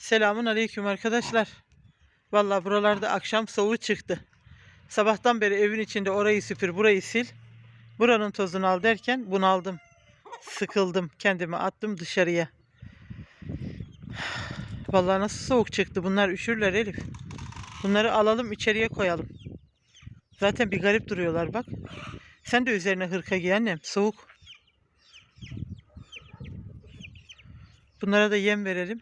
Selamun aleyküm arkadaşlar. Vallahi buralarda akşam soğuğu çıktı. Sabahtan beri evin içinde orayı süpür, burayı sil. Buranın tozunu al derken bunaldım. Sıkıldım. Kendimi attım dışarıya. Vallahi nasıl soğuk çıktı. Bunlar üşürler Elif. Bunları alalım içeriye koyalım. Zaten bir garip duruyorlar bak. Sen de üzerine hırka giy annem. Soğuk. Bunlara da yem verelim.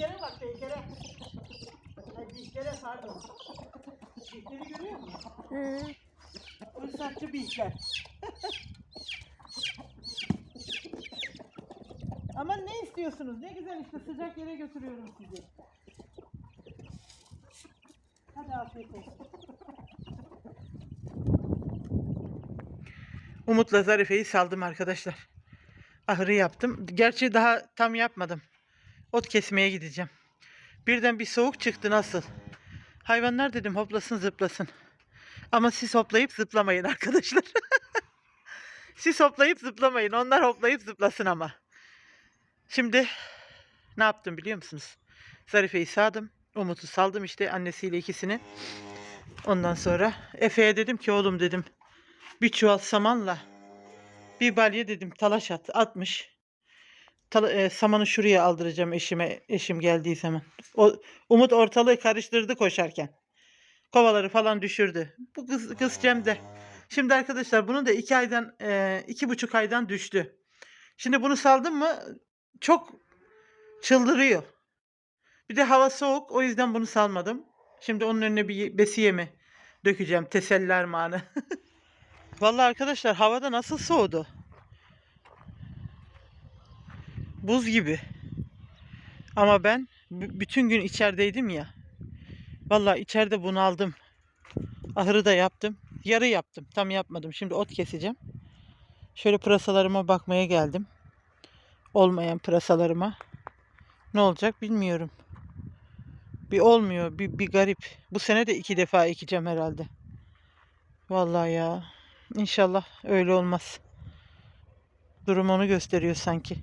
Beykere bak beykere. Ay dişlere pardon. Dişleri görüyor musun? Hı. Fırsatçı bilgiler. Ama ne istiyorsunuz? Ne güzel işte sıcak yere götürüyorum sizi. Hadi afiyet olsun. Umut'la Zarife'yi saldım arkadaşlar. Ahırı yaptım. Gerçi daha tam yapmadım. Ot kesmeye gideceğim. Birden bir soğuk çıktı nasıl? Hayvanlar dedim hoplasın zıplasın. Ama siz hoplayıp zıplamayın arkadaşlar. siz hoplayıp zıplamayın. Onlar hoplayıp zıplasın ama. Şimdi ne yaptım biliyor musunuz? Zarife'yi sağdım. Umut'u saldım işte annesiyle ikisini. Ondan sonra Efe'ye dedim ki oğlum dedim bir çuval samanla bir balya dedim talaş at. Atmış. E, samanı şuraya aldıracağım eşime eşim geldiği zaman. O, Umut ortalığı karıştırdı koşarken. Kovaları falan düşürdü. Bu kız, kız Cem'de. Şimdi arkadaşlar bunun da iki aydan e, iki buçuk aydan düştü. Şimdi bunu saldım mı çok çıldırıyor. Bir de hava soğuk o yüzden bunu salmadım. Şimdi onun önüne bir besiye mi dökeceğim teselli armağanı. Vallahi arkadaşlar havada nasıl soğudu? Buz gibi. Ama ben bütün gün içerideydim ya. Vallahi içeride bunaldım. Ahırı da yaptım. Yarı yaptım. Tam yapmadım. Şimdi ot keseceğim. Şöyle pırasalarıma bakmaya geldim. Olmayan pırasalarıma. Ne olacak bilmiyorum. Bir olmuyor. Bir, bir garip. Bu sene de iki defa ekeceğim herhalde. Vallahi ya. İnşallah öyle olmaz. Durum onu gösteriyor sanki.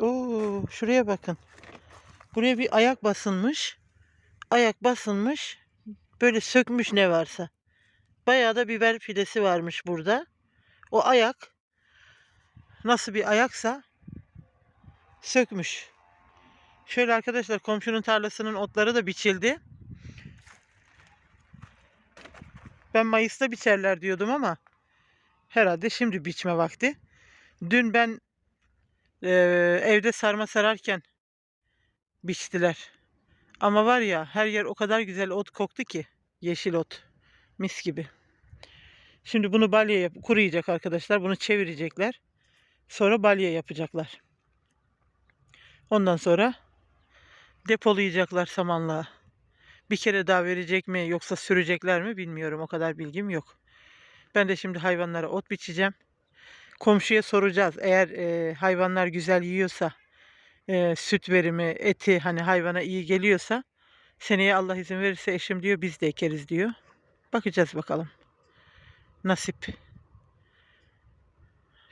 Oo, şuraya bakın. Buraya bir ayak basılmış. Ayak basılmış. Böyle sökmüş ne varsa. Bayağı da biber fidesi varmış burada. O ayak nasıl bir ayaksa sökmüş. Şöyle arkadaşlar komşunun tarlasının otları da biçildi. Ben Mayıs'ta biçerler diyordum ama herhalde şimdi biçme vakti. Dün ben eee, evde sarma sararken biçtiler. Ama var ya her yer o kadar güzel ot koktu ki. Yeşil ot. Mis gibi. Şimdi bunu balya yap kuruyacak arkadaşlar. Bunu çevirecekler. Sonra balya yapacaklar. Ondan sonra depolayacaklar samanlığa. Bir kere daha verecek mi yoksa sürecekler mi bilmiyorum. O kadar bilgim yok. Ben de şimdi hayvanlara ot biçeceğim. Komşuya soracağız. Eğer e, hayvanlar güzel yiyorsa, e, süt verimi, eti hani hayvana iyi geliyorsa seneye Allah izin verirse eşim diyor biz de ekeriz diyor. Bakacağız bakalım. Nasip.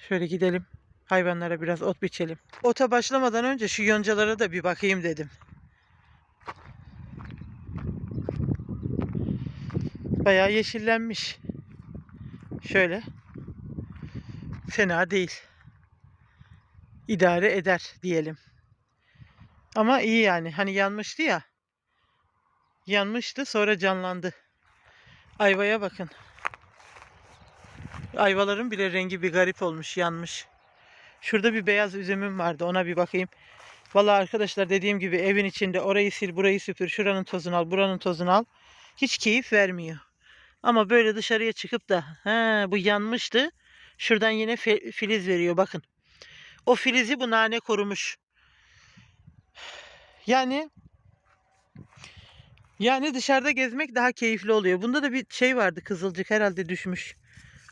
Şöyle gidelim. Hayvanlara biraz ot biçelim. Ota başlamadan önce şu yoncalara da bir bakayım dedim. Bayağı yeşillenmiş. Şöyle. Fena değil. İdare eder diyelim. Ama iyi yani. Hani yanmıştı ya. Yanmıştı sonra canlandı. Ayvaya bakın. Ayvaların bile rengi bir garip olmuş, yanmış. Şurada bir beyaz üzümüm vardı. Ona bir bakayım. Vallahi arkadaşlar dediğim gibi evin içinde orayı sil, burayı süpür, şuranın tozunu al, buranın tozunu al. Hiç keyif vermiyor. Ama böyle dışarıya çıkıp da he, bu yanmıştı. Şuradan yine filiz veriyor bakın. O filizi bu nane korumuş. Yani yani dışarıda gezmek daha keyifli oluyor. Bunda da bir şey vardı kızılcık herhalde düşmüş.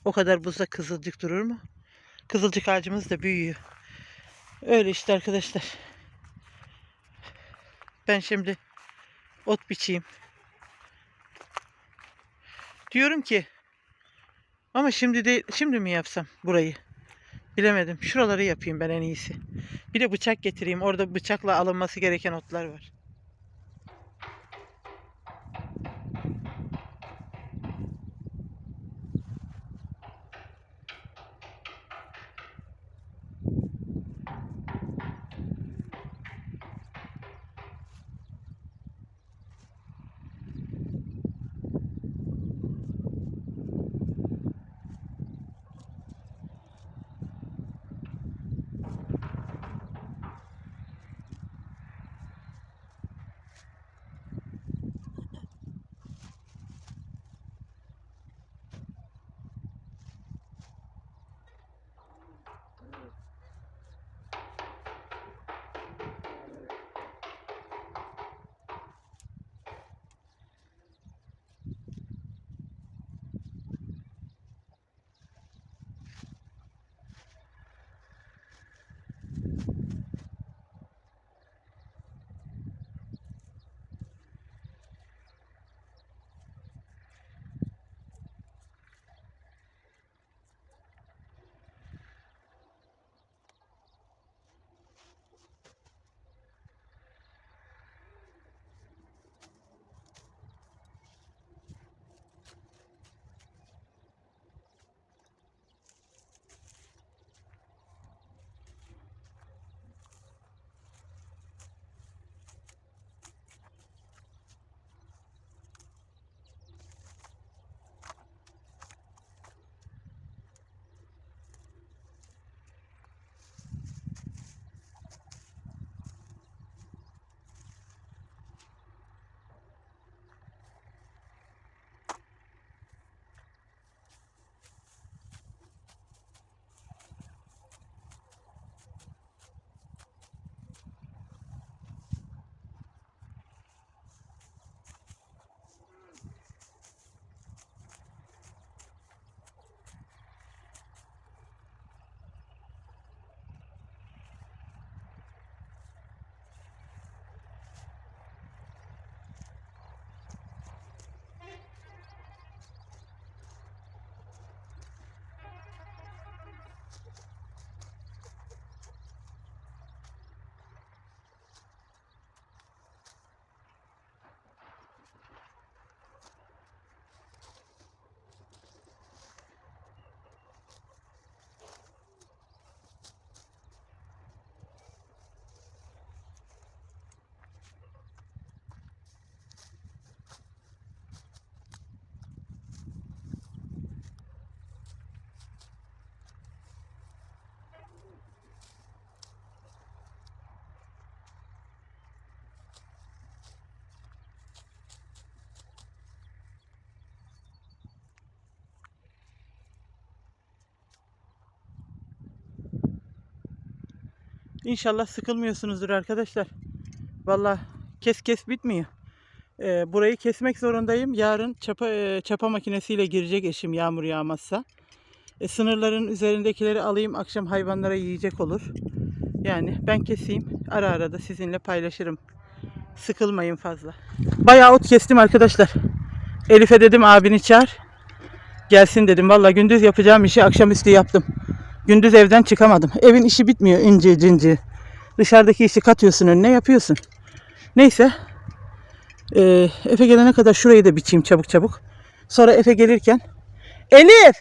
O kadar buzda kızılcık durur mu? Kızılcık ağacımız da büyüyor. Öyle işte arkadaşlar. Ben şimdi ot biçeyim. Diyorum ki ama şimdi de şimdi mi yapsam burayı? Bilemedim. Şuraları yapayım ben en iyisi. Bir de bıçak getireyim. Orada bıçakla alınması gereken otlar var. İnşallah sıkılmıyorsunuzdur arkadaşlar. Vallahi kes kes bitmiyor. Ee, burayı kesmek zorundayım. Yarın çapa e, çapa makinesiyle girecek eşim yağmur yağmazsa. E, sınırların üzerindekileri alayım akşam hayvanlara yiyecek olur. Yani ben keseyim. Ara ara da sizinle paylaşırım. Sıkılmayın fazla. Bayağı ot kestim arkadaşlar. Elif'e dedim abini çağır. Gelsin dedim. Vallahi gündüz yapacağım işi akşamüstü yaptım. Gündüz evden çıkamadım. Evin işi bitmiyor ince cinci. Dışarıdaki işi katıyorsun önüne yapıyorsun. Neyse. Ee, Efe gelene kadar şurayı da biçeyim çabuk çabuk. Sonra Efe gelirken. Elif!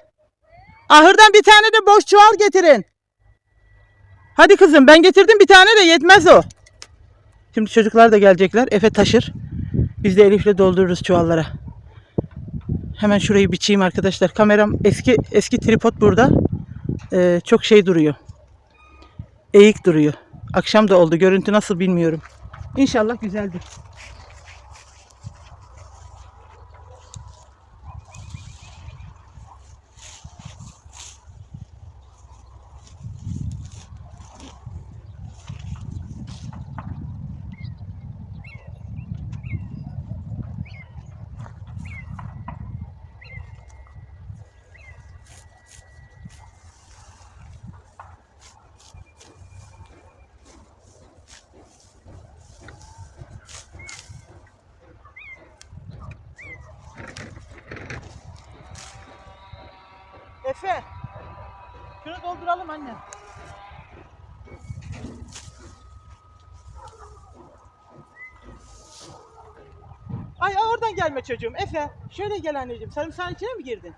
Ahırdan bir tane de boş çuval getirin. Hadi kızım ben getirdim bir tane de yetmez o. Şimdi çocuklar da gelecekler. Efe taşır. Biz de Elif'le doldururuz çuvallara. Hemen şurayı biçeyim arkadaşlar. Kameram eski eski tripod burada. Ee, çok şey duruyor. Eğik duruyor. Akşam da oldu. Görüntü nasıl bilmiyorum. İnşallah güzeldir. Efe. Şunu dolduralım anne. Ay oradan gelme çocuğum. Efe şöyle gel anneciğim. Sarımsağın içine mi girdin?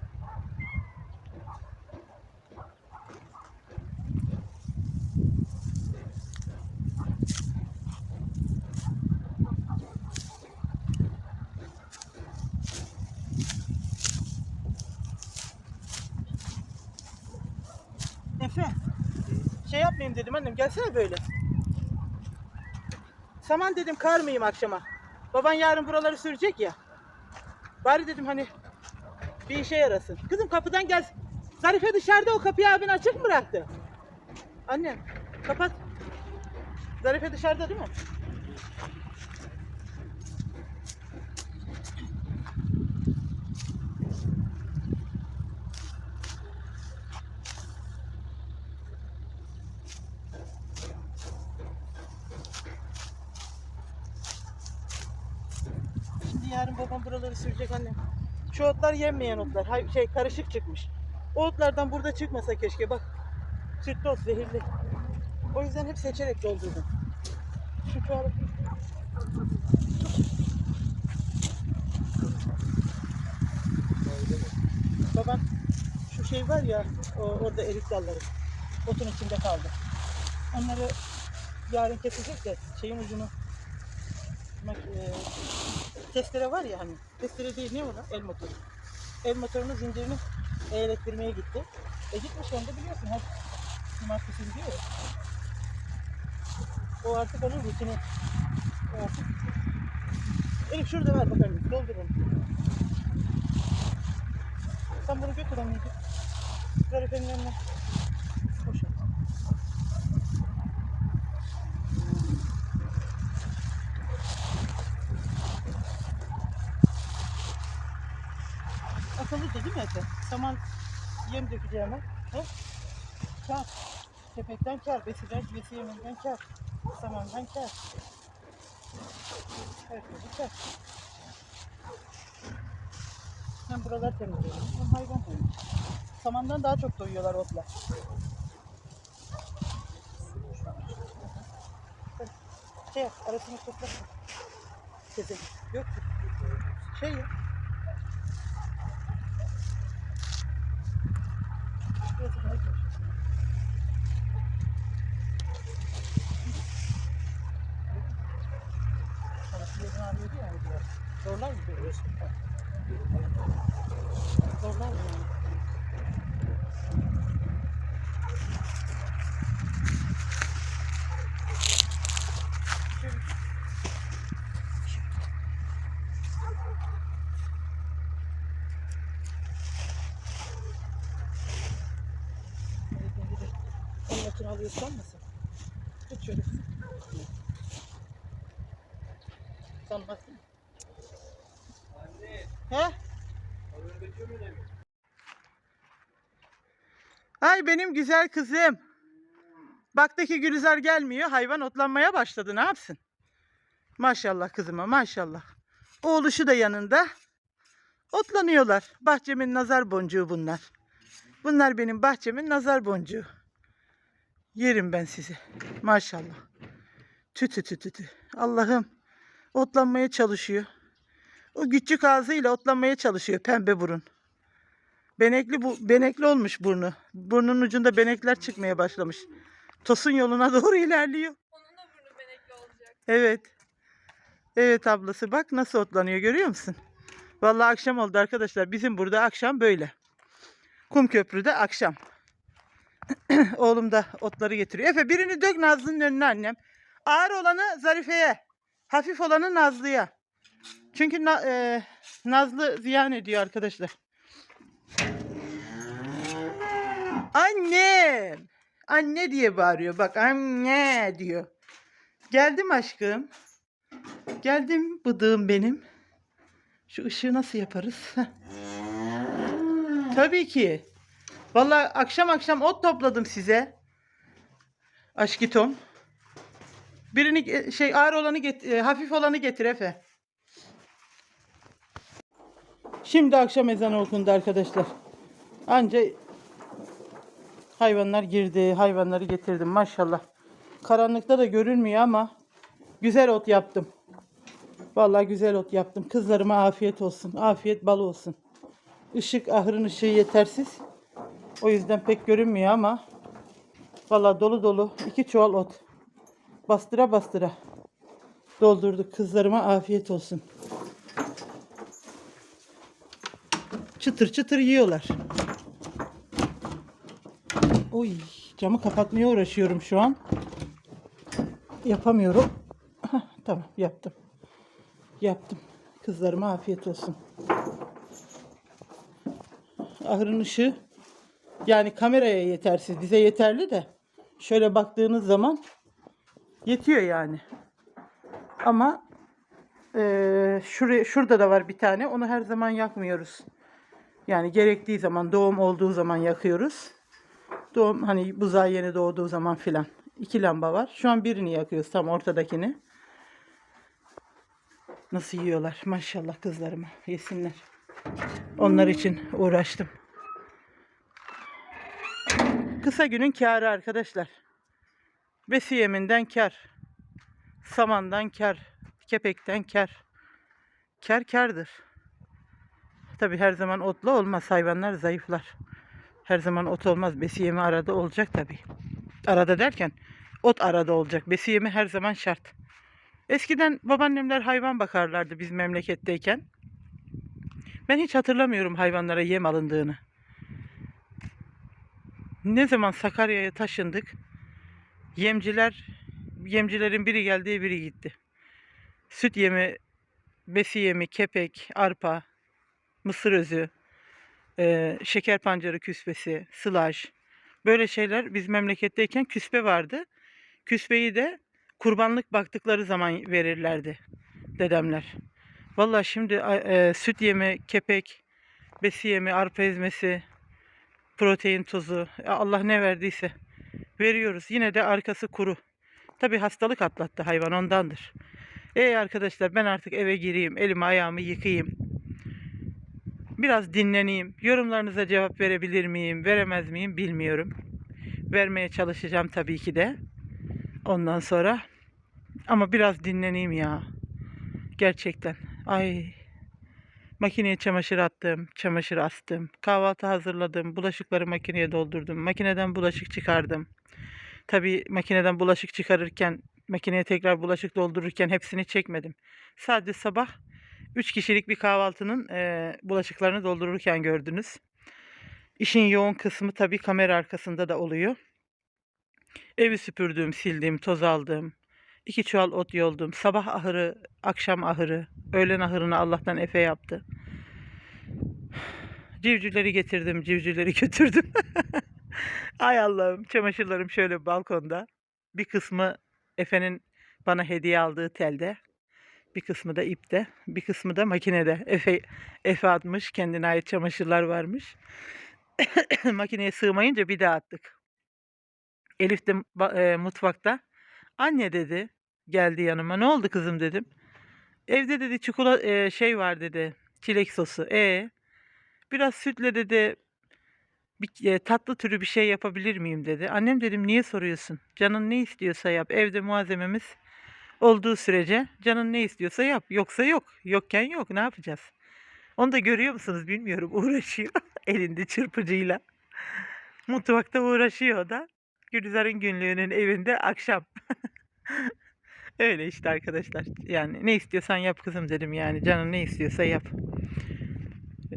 Efe. Şey yapmayayım dedim annem gelsene böyle. Saman dedim kar mıyım akşama. Baban yarın buraları sürecek ya. Bari dedim hani bir işe yarasın. Kızım kapıdan gel. Zarife dışarıda o kapıyı abin açık mı bıraktı? Annem kapat. Zarife dışarıda değil mi? Şimdi yarın babam buraları sürecek annem. Şu otlar yenmeyen otlar. Hay şey karışık çıkmış. O otlardan burada çıkmasa keşke bak. Sütlü ot zehirli. O yüzden hep seçerek doldurdum. Şu çuvalı. Babam şu şey var ya o, orada erik dalları. Otun içinde kaldı. Onları yarın kesecek de şeyin ucunu mak- e, testere var ya hani testere değil ne o lan? El motoru. El motorunun zincirini elektirmeye gitti. E gitmiş onda biliyorsun her cumartesi gidiyor ya. O artık onun rutini. O. Elif şurada ver bakalım. Doldur onu. Sen bunu götür. Ver efendim önüne. Akıllıca değil mi Efe? Saman yem dökeceğim ben. He? Kar. Kepekten kar. Besiden, besi yeminden kar. Samandan kar. Her türlü kar. Hem buralar temizliyor. Hem hayvan temizliyor. Samandan daha çok doyuyorlar otlar. Şey arasını topla. Kesin. Yok. Şey ya. Burası daha güzel. Parası yerini alıyordu ya hani biraz. Zorlar mı görüyorsun? Zorlar mı yani? Şöyle. Evet, önce de Mısın? Tut şöyle. Sanmasın. He? Ay benim güzel kızım. Baktaki Gülizar gelmiyor. Hayvan otlanmaya başladı. Ne yapsın? Maşallah kızıma maşallah. Oğluşu da yanında. Otlanıyorlar. Bahçemin nazar boncuğu bunlar. Bunlar benim bahçemin nazar boncuğu. Yerim ben sizi. Maşallah. Tü tü tü tü tü. Allah'ım. Otlanmaya çalışıyor. O küçük ağzıyla otlanmaya çalışıyor pembe burun. Benekli bu benekli olmuş burnu. Burnunun ucunda benekler çıkmaya başlamış. Tosun yoluna doğru ilerliyor. Onun da burnu benekli olacak. Evet. Evet ablası bak nasıl otlanıyor görüyor musun? Vallahi akşam oldu arkadaşlar. Bizim burada akşam böyle. Kum köprüde akşam. Oğlum da otları getiriyor. Efe birini dök Nazlı'nın önüne annem. Ağır olanı Zarife'ye. Hafif olanı Nazlı'ya. Çünkü Na- e, Nazlı ziyan ediyor arkadaşlar. Annem. Anne diye bağırıyor. Bak anne diyor. Geldim aşkım. Geldim bıdığım benim. Şu ışığı nasıl yaparız? Tabii ki. Vallahi akşam akşam ot topladım size. Aşkitom. Birini ge- şey ağır olanı get e, hafif olanı getir Efe. Şimdi akşam ezanı okundu arkadaşlar. Anca Hayvanlar girdi. Hayvanları getirdim maşallah. Karanlıkta da görünmüyor ama güzel ot yaptım. Vallahi güzel ot yaptım. Kızlarıma afiyet olsun. Afiyet bal olsun. Işık ahırın ışığı yetersiz. O yüzden pek görünmüyor ama vallahi dolu dolu iki çuval ot. Bastıra bastıra doldurduk. Kızlarıma afiyet olsun. Çıtır çıtır yiyorlar. Oy, camı kapatmaya uğraşıyorum şu an. Yapamıyorum. Hah, tamam yaptım. Yaptım. Kızlarıma afiyet olsun. Ahırın ışığı yani kameraya yetersiz. Bize yeterli de şöyle baktığınız zaman yetiyor yani. Ama eee şuraya, şurada da var bir tane. Onu her zaman yakmıyoruz. Yani gerektiği zaman, doğum olduğu zaman yakıyoruz. Doğum hani buzağı yeni doğduğu zaman filan. İki lamba var. Şu an birini yakıyoruz tam ortadakini. Nasıl yiyorlar maşallah kızlarıma yesinler. Onlar için uğraştım. Kısa günün kârı arkadaşlar. Besi yeminden kar. Samandan kar. Kepekten kar. Kar kardır. Tabi her zaman otla olmaz. Hayvanlar zayıflar. Her zaman ot olmaz. Besi yemi arada olacak tabi. Arada derken ot arada olacak. Besi yemi her zaman şart. Eskiden babaannemler hayvan bakarlardı biz memleketteyken. Ben hiç hatırlamıyorum hayvanlara yem alındığını. Ne zaman Sakarya'ya taşındık, yemciler, yemcilerin biri geldi, biri gitti. Süt yemi, besi yemi, kepek, arpa, mısır özü, eee, şeker pancarı küspesi, sılaj. Böyle şeyler biz memleketteyken küspe vardı. Küspeyi de kurbanlık baktıkları zaman verirlerdi dedemler. Vallahi şimdi eee, süt yemi, kepek, besi yemi, arpa ezmesi, protein tozu, e, Allah ne verdiyse veriyoruz. Yine de arkası kuru. Tabi hastalık atlattı hayvan ondandır. Ey arkadaşlar ben artık eve gireyim, elimi ayağımı yıkayayım. Biraz dinleneyim. Yorumlarınıza cevap verebilir miyim, veremez miyim bilmiyorum. Vermeye çalışacağım tabii ki de. Ondan sonra ama biraz dinleneyim ya. Gerçekten. Ay. Makineye çamaşır attım, çamaşır astım. Kahvaltı hazırladım, bulaşıkları makineye doldurdum. Makineden bulaşık çıkardım. Tabii makineden bulaşık çıkarırken, makineye tekrar bulaşık doldururken hepsini çekmedim. Sadece sabah 3 kişilik bir kahvaltının eee, bulaşıklarını doldururken gördünüz. İşin yoğun kısmı tabii kamera arkasında da oluyor. Evi süpürdüm, sildim, toz aldım. İki çuval ot yoldum. Sabah ahırı, akşam ahırı, öğlen ahırını Allah'tan Efe yaptı. Civcivleri getirdim, civcivleri götürdüm. Ay Allah'ım, çamaşırlarım şöyle balkonda. Bir kısmı Efe'nin bana hediye aldığı telde. Bir kısmı da ipte, bir kısmı da makinede. Efe, Efe atmış, kendine ait çamaşırlar varmış. Makineye sığmayınca bir daha attık. Elif de e, mutfakta. Anne dedi, geldi yanıma. Ne oldu kızım dedim. Evde dedi çikolata şey var dedi. Çilek sosu. E biraz sütle dedi bir e, tatlı türü bir şey yapabilir miyim dedi. Annem dedim niye soruyorsun? Canın ne istiyorsa yap. Evde malzememiz olduğu sürece canın ne istiyorsa yap. Yoksa yok. Yokken yok. Ne yapacağız? Onu da görüyor musunuz bilmiyorum. Uğraşıyor elinde çırpıcıyla. Mutfakta uğraşıyor da. Gülizar'ın günlüğünün evinde akşam. Öyle işte arkadaşlar. Yani ne istiyorsan yap kızım dedim yani. Canın ne istiyorsa yap.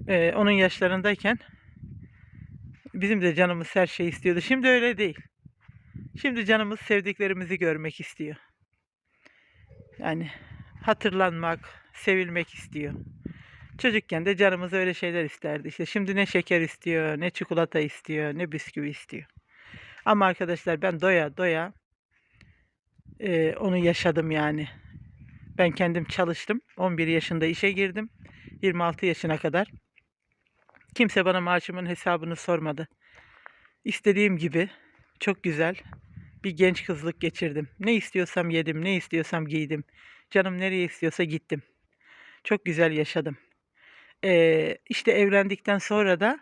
Ee, onun yaşlarındayken bizim de canımız her şeyi istiyordu. Şimdi öyle değil. Şimdi canımız sevdiklerimizi görmek istiyor. Yani hatırlanmak, sevilmek istiyor. Çocukken de canımız öyle şeyler isterdi. İşte şimdi ne şeker istiyor, ne çikolata istiyor, ne bisküvi istiyor. Ama arkadaşlar ben doya doya eee, onu yaşadım yani. Ben kendim çalıştım. 11 yaşında işe girdim. 26 yaşına kadar. Kimse bana maaşımın hesabını sormadı. İstediğim gibi çok güzel bir genç kızlık geçirdim. Ne istiyorsam yedim, ne istiyorsam giydim. Canım nereye istiyorsa gittim. Çok güzel yaşadım. Eee işte evlendikten sonra da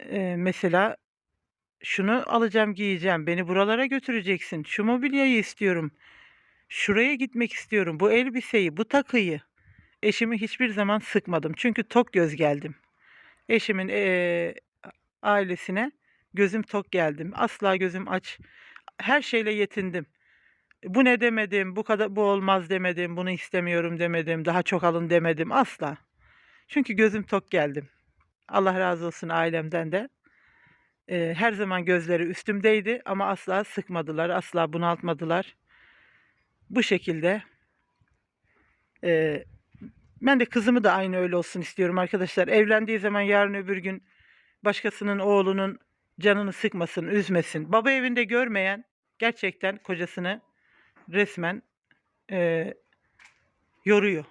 eee, mesela şunu alacağım giyeceğim. Beni buralara götüreceksin. Şu mobilyayı istiyorum. Şuraya gitmek istiyorum. Bu elbiseyi, bu takıyı. Eşimi hiçbir zaman sıkmadım. Çünkü tok göz geldim. Eşimin eee, ailesine gözüm tok geldim. Asla gözüm aç. Her şeyle yetindim. Bu ne demedim, bu kadar bu olmaz demedim, bunu istemiyorum demedim, daha çok alın demedim asla. Çünkü gözüm tok geldim. Allah razı olsun ailemden de. Eee, her zaman gözleri üstümdeydi ama asla sıkmadılar, asla bunaltmadılar. Bu şekilde. Eee, ben de kızımı da aynı öyle olsun istiyorum arkadaşlar. Evlendiği zaman yarın öbür gün başkasının oğlunun canını sıkmasın, üzmesin. Baba evinde görmeyen gerçekten kocasını resmen eee, yoruyor.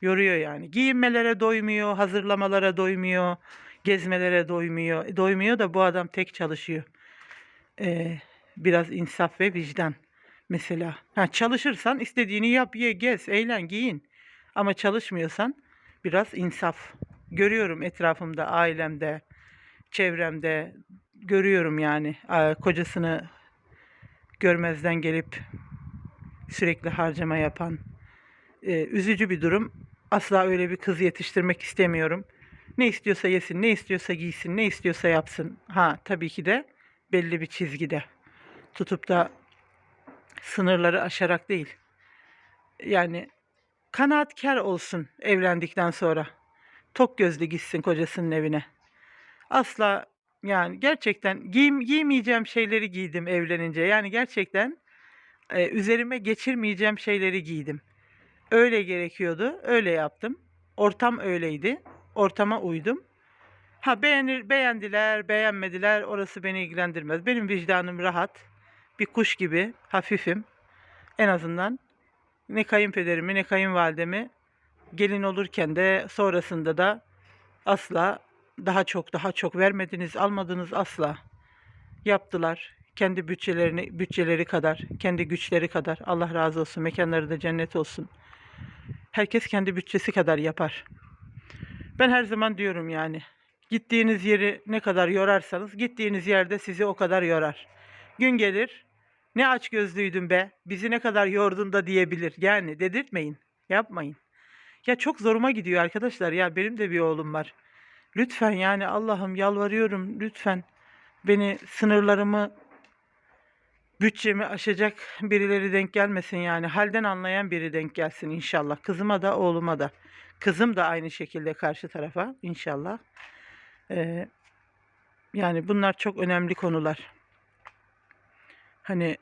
Yoruyor yani. Giyinmelere doymuyor, hazırlamalara doymuyor, gezmelere doymuyor. Doymuyor da bu adam tek çalışıyor. Eee, biraz insaf ve vicdan mesela. Ha, çalışırsan istediğini yap, ye, gez, eğlen, giyin. Ama çalışmıyorsan biraz insaf. Görüyorum etrafımda, ailemde, çevremde görüyorum yani kocasını görmezden gelip sürekli harcama yapan Ee, üzücü bir durum. Asla öyle bir kız yetiştirmek istemiyorum. Ne istiyorsa yesin, ne istiyorsa giysin, ne istiyorsa yapsın. Ha tabii ki de belli bir çizgide. Tutup da sınırları aşarak değil. Yani kanaatkar olsun evlendikten sonra. Tok gözlü gitsin kocasının evine. Asla yani gerçekten giyim, giymeyeceğim şeyleri giydim evlenince. Yani gerçekten e, üzerime geçirmeyeceğim şeyleri giydim. Öyle gerekiyordu. Öyle yaptım. Ortam öyleydi. Ortama uydum. Ha beğenir, beğendiler, beğenmediler. Orası beni ilgilendirmez. Benim vicdanım rahat. Bir kuş gibi hafifim. En azından ne kayınpederimi ne kayınvalidemi gelin olurken de sonrasında da asla daha çok daha çok vermediniz, almadınız asla. Yaptılar. Kendi bütçelerini bütçeleri kadar, kendi güçleri kadar. Allah razı olsun. Mekanları da cennet olsun. Herkes kendi bütçesi kadar yapar. Ben her zaman diyorum yani. Gittiğiniz yeri ne kadar yorarsanız gittiğiniz yerde sizi o kadar yorar. Gün gelir ne aç gözlüydün be bizi ne kadar yordun da diyebilir. Yani dedirtmeyin yapmayın. Ya çok zoruma gidiyor arkadaşlar ya benim de bir oğlum var. Lütfen yani Allah'ım yalvarıyorum lütfen beni sınırlarımı bütçemi aşacak birileri denk gelmesin yani. Halden anlayan biri denk gelsin inşallah. Kızıma da oğluma da. Kızım da aynı şekilde karşı tarafa inşallah. Ee, yani bunlar çok önemli konular. Hani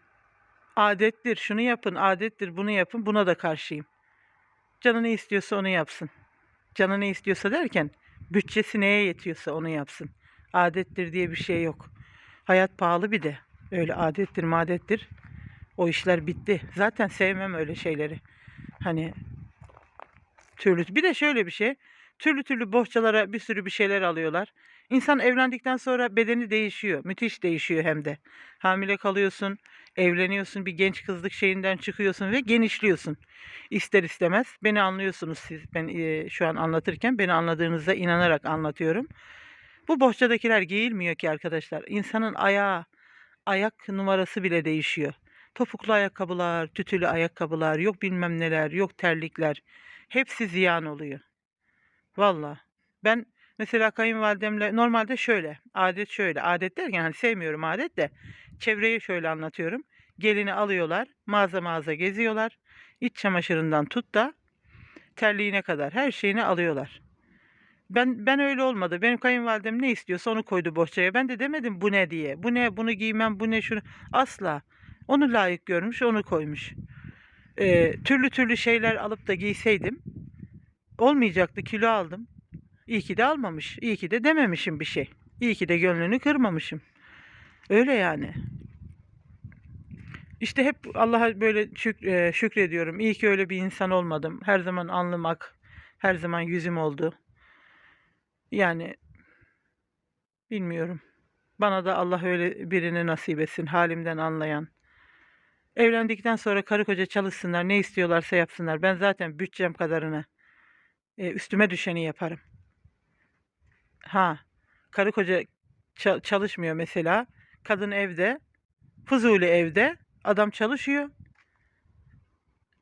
adettir şunu yapın, adettir bunu yapın buna da karşıyım. Canı ne istiyorsa onu yapsın. Canı ne istiyorsa derken bütçesi neye yetiyorsa onu yapsın. Adettir diye bir şey yok. Hayat pahalı bir de. Öyle adettir madettir. O işler bitti. Zaten sevmem öyle şeyleri. Hani türlü. Bir de şöyle bir şey. Türlü türlü bohçalara bir sürü bir şeyler alıyorlar. İnsan evlendikten sonra bedeni değişiyor. Müthiş değişiyor hem de. Hamile kalıyorsun, evleniyorsun, bir genç kızlık şeyinden çıkıyorsun ve genişliyorsun. İster istemez. Beni anlıyorsunuz siz. Ben e, şu an anlatırken beni anladığınıza inanarak anlatıyorum. Bu bohçadakiler giyilmiyor ki arkadaşlar. İnsanın ayağı, ayak numarası bile değişiyor. Topuklu ayakkabılar, tütülü ayakkabılar, yok bilmem neler, yok terlikler. Hepsi ziyan oluyor. Valla. Ben mesela kayınvalidemle normalde şöyle, adet şöyle. Adet derken hani sevmiyorum adet de çevreyi şöyle anlatıyorum. Gelini alıyorlar, mağaza mağaza geziyorlar. İç çamaşırından tut da terliğine kadar her şeyini alıyorlar. Ben ben öyle olmadı. Benim kayınvalidem ne istiyorsa onu koydu bohçaya. Ben de demedim bu ne diye. Bu ne bunu giymem bu ne şunu. Asla. Onu layık görmüş onu koymuş. Ee, türlü türlü şeyler alıp da giyseydim olmayacaktı kilo aldım. İyi ki de almamış. İyi ki de dememişim bir şey. İyi ki de gönlünü kırmamışım. Öyle yani. İşte hep Allah'a böyle şük- e, şükrediyorum. İyi ki öyle bir insan olmadım. Her zaman alnım ak. Her zaman yüzüm oldu. Yani bilmiyorum. Bana da Allah öyle birini nasip etsin. Halimden anlayan. Evlendikten sonra karı koca çalışsınlar. Ne istiyorlarsa yapsınlar. Ben zaten bütçem kadarını e, üstüme düşeni yaparım. Ha, karı koca ça- çalışmıyor mesela. Kadın evde. Fuzuli evde. Adam çalışıyor.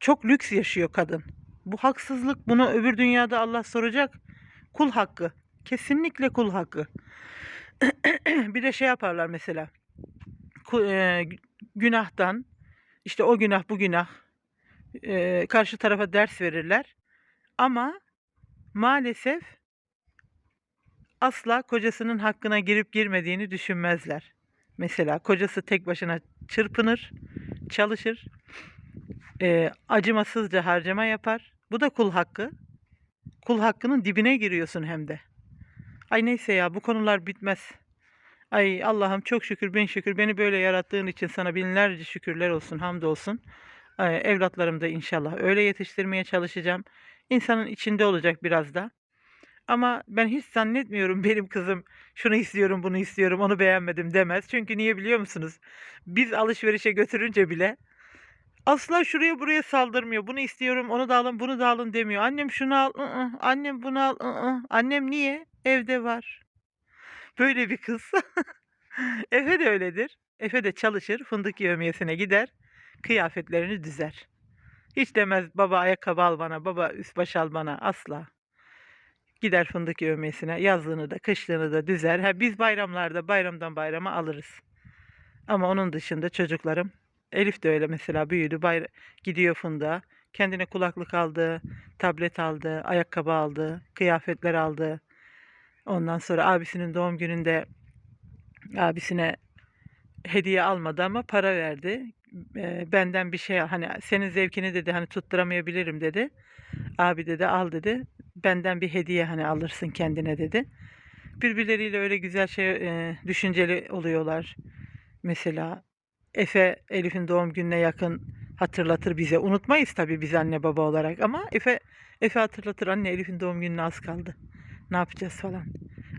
Çok lüks yaşıyor kadın. Bu haksızlık. Bunu öbür dünyada Allah soracak. Kul hakkı. Kesinlikle kul hakkı. bir de şey yaparlar mesela. E, gü- günahtan işte o günah bu günah e, karşı tarafa ders verirler. Ama maalesef asla kocasının hakkına girip girmediğini düşünmezler. Mesela kocası tek başına çırpınır, çalışır, e, acımasızca harcama yapar. Bu da kul hakkı. Kul hakkının dibine giriyorsun hem de. Ay neyse ya bu konular bitmez. Ay Allah'ım çok şükür bin şükür beni böyle yarattığın için sana binlerce şükürler olsun hamdolsun. Ay, evlatlarım da inşallah öyle yetiştirmeye çalışacağım. İnsanın içinde olacak biraz da. Ama ben hiç zannetmiyorum benim kızım şunu istiyorum bunu istiyorum onu beğenmedim demez. Çünkü niye biliyor musunuz? Biz alışverişe götürünce bile asla şuraya buraya saldırmıyor. Bunu istiyorum onu da alın bunu da alın demiyor. Annem şunu al ı-ı. annem bunu al ı-ı. annem niye? Evde var. Böyle bir kız. Efe de öyledir. Efe de çalışır fındık yevmiyesine gider kıyafetlerini düzer. Hiç demez baba ayakkabı al bana, baba üst baş al bana asla. Gider fındık yevmiyesine yazlığını da kışlığını da düzer. Ha, biz bayramlarda bayramdan bayrama alırız. Ama onun dışında çocuklarım Elif de öyle mesela büyüdü bayra- gidiyor fındığa. Kendine kulaklık aldı, tablet aldı, ayakkabı aldı, kıyafetler aldı. Ondan sonra abisinin doğum gününde abisine hediye almadı ama para verdi. Eee, benden bir şey hani senin zevkini dedi hani tutturamayabilirim dedi. Abi dedi al dedi. Benden bir hediye hani alırsın kendine dedi. Birbirleriyle öyle güzel şey eee, düşünceli oluyorlar. Mesela Efe Elif'in doğum gününe yakın hatırlatır bize. Unutmayız tabii biz anne baba olarak ama Efe Efe hatırlatır anne Elif'in doğum gününe az kaldı. Ne yapacağız falan.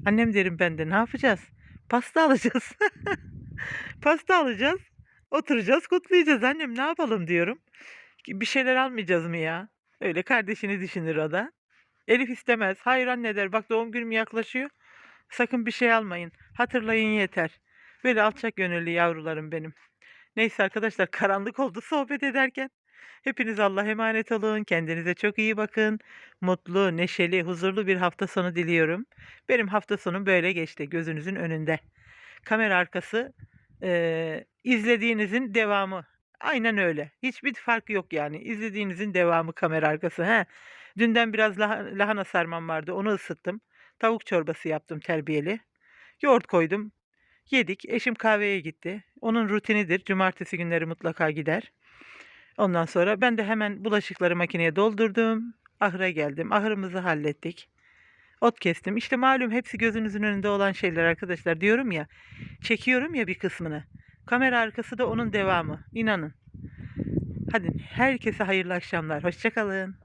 Annem derim ben de ne yapacağız? Pasta alacağız. Pasta alacağız. Oturacağız, kutlayacağız. Annem ne yapalım diyorum. Bir şeyler almayacağız mı ya? Öyle kardeşini düşünür o da. Elif istemez. Hayır anne der. Bak doğum günüm yaklaşıyor. Sakın bir şey almayın. Hatırlayın yeter. Böyle alçak gönüllü yavrularım benim. Neyse arkadaşlar karanlık oldu sohbet ederken. Hepiniz Allah'a emanet olun. Kendinize çok iyi bakın. Mutlu, neşeli, huzurlu bir hafta sonu diliyorum. Benim hafta sonum böyle geçti gözünüzün önünde. Kamera arkası eee, izlediğinizin devamı. Aynen öyle. Hiçbir fark yok yani. İzlediğinizin devamı kamera arkası. He. Dünden biraz lah- lahana sarmam vardı. Onu ısıttım. Tavuk çorbası yaptım terbiyeli. Yoğurt koydum. Yedik. Eşim kahveye gitti. Onun rutinidir. Cumartesi günleri mutlaka gider. Ondan sonra ben de hemen bulaşıkları makineye doldurdum. Ahıra geldim. Ahırımızı hallettik. Ot kestim. İşte malum hepsi gözünüzün önünde olan şeyler arkadaşlar. Diyorum ya, çekiyorum ya bir kısmını. Kamera arkası da onun devamı. İnanın. Hadi herkese hayırlı akşamlar. Hoşçakalın.